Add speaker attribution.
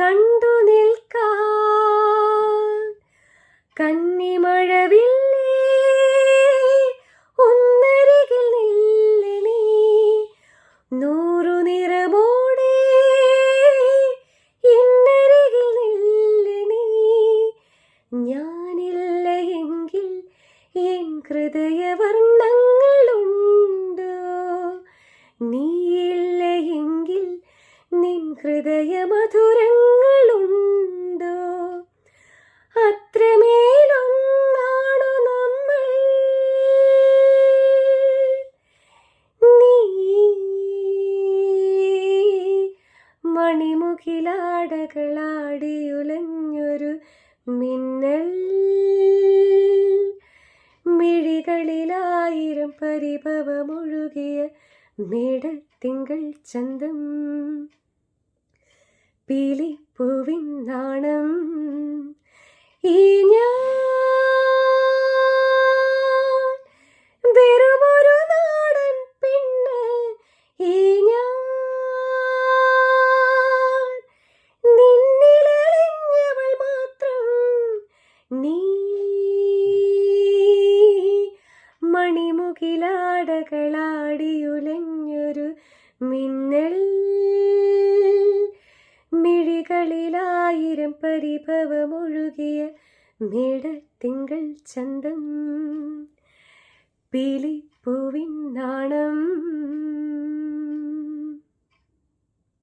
Speaker 1: കണ്ടു നിൽക്കാൻ. കന്നിമഴവില്ലേ ഒന്നരികിൽ നില്ലണേ നൂറു നിറമോടെ എന്നരികിൽ എങ്കിൽ എൻ ഹൃദയവർണങ്ങളുണ്ട്? നിൻ ഹൃദയമധുരങ്ങൾ മണിമുഖിലാടകളാടിയുലഞ്ഞൊരു മിന്നൽ. മിഴികളിലായിരം പരിഭവമൊഴുകിയ തിങ്കൾ ചന്തം. പീലിപ്പൂവിൻ നാണം. ഈ നീ മണിമുകിലാടകളാടിയുലഞ്ഞൊരു മിന്നൽ മിഴികളിലായിരം പരിഭവമൊഴുകിയ മേടത്തിങ്കൾ ചന്തം പീലിപ്പൂവിൻ നാണം